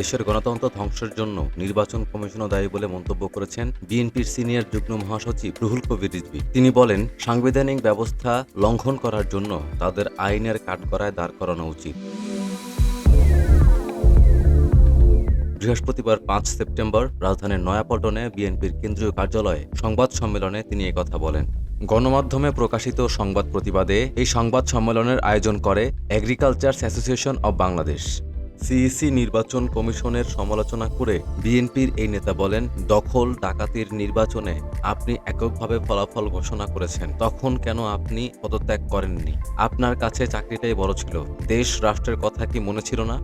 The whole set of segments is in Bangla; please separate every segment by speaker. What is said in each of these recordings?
Speaker 1: দেশের গণতন্ত্র ধ্বংসের জন্য নির্বাচন কমিশনও দায়ী বলে মন্তব্য করেছেন বিএনপির সিনিয়র যুগ্ম মহাসচিব রুহুল কবির রিজভি তিনি বলেন সাংবিধানিক ব্যবস্থা লঙ্ঘন করার জন্য তাদের আইনের কাঠগড়ায় দাঁড় করানো উচিত বৃহস্পতিবার পাঁচ সেপ্টেম্বর রাজধানীর নয়াপল্টনে বিএনপির কেন্দ্রীয় কার্যালয়ে সংবাদ সম্মেলনে তিনি কথা বলেন গণমাধ্যমে প্রকাশিত সংবাদ প্রতিবাদে এই সংবাদ সম্মেলনের আয়োজন করে agriculture association of Bangladesh CEC নির্বাচন কমিশনের সমালোচনা করে বিএনপির এই নেতা বলেন দখল ডাকাতির নির্বাচনে আপনি এককভাবে ফলাফল ঘোষণা করেছেন তখন কেন আপনি পদত্যাগ করেননি আপনার কাছে চাকরিটাই বড় ছিল দেশ রাষ্ট্রের কথা কি মনে ছিল না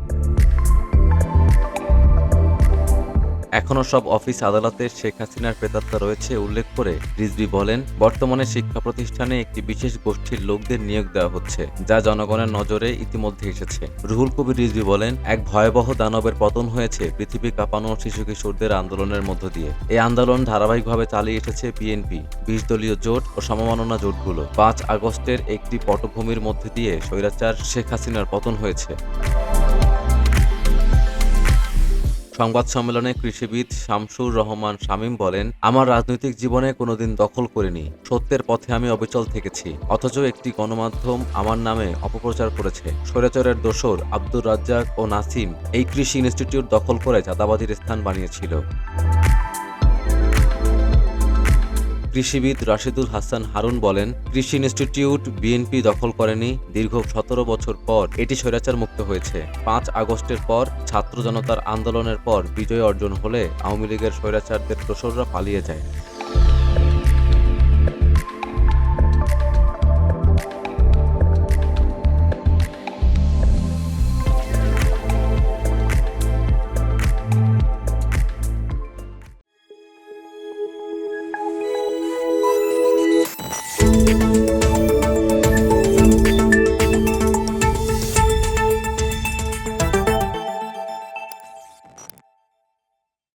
Speaker 1: এখনও সব অফিস আদালতে শেখ হাসিনার প্রেতাত্মা রয়েছে উল্লেখ করে রিজবি বলেন বর্তমানে শিক্ষা প্রতিষ্ঠানে একটি বিশেষ গোষ্ঠীর লোকদের নিয়োগ দেওয়া হচ্ছে যা জনগণের নজরে ইতিমধ্যে এসেছে রুহুল কবির রিজবি বলেন এক ভয়াবহ দানবের পতন হয়েছে পৃথিবী কাঁপানো শিশু কিশোরদের আন্দোলনের মধ্য দিয়ে এই আন্দোলন ধারাবাহিকভাবে চালিয়ে এসেছে বিএনপি বিশ দলীয় জোট ও সমমাননা জোটগুলো পাঁচ আগস্টের একটি পটভূমির মধ্যে দিয়ে স্বৈরাচার শেখ হাসিনার পতন হয়েছে সংবাদ সম্মেলনে কৃষিবিদ শামসুর রহমান শামীম বলেন আমার রাজনৈতিক জীবনে কোনোদিন দখল করিনি সত্যের পথে আমি অবিচল থেকেছি অথচ একটি গণমাধ্যম আমার নামে অপপ্রচার করেছে স্বৈরাচরের দোসর আব্দুর রাজ্জাক ও নাসিম এই কৃষি ইনস্টিটিউট দখল করে চাঁদাবাজির স্থান বানিয়েছিল কৃষিবিদ রাশিদুল হাসান হারুন বলেন কৃষি ইনস্টিটিউট বিএনপি দখল করেনি দীর্ঘ সতেরো বছর পর এটি স্বৈরাচার মুক্ত হয়েছে পাঁচ আগস্টের পর ছাত্র জনতার আন্দোলনের পর বিজয় অর্জন হলে আওয়ামী লীগের স্বৈরাচারদের প্রসররা পালিয়ে যায়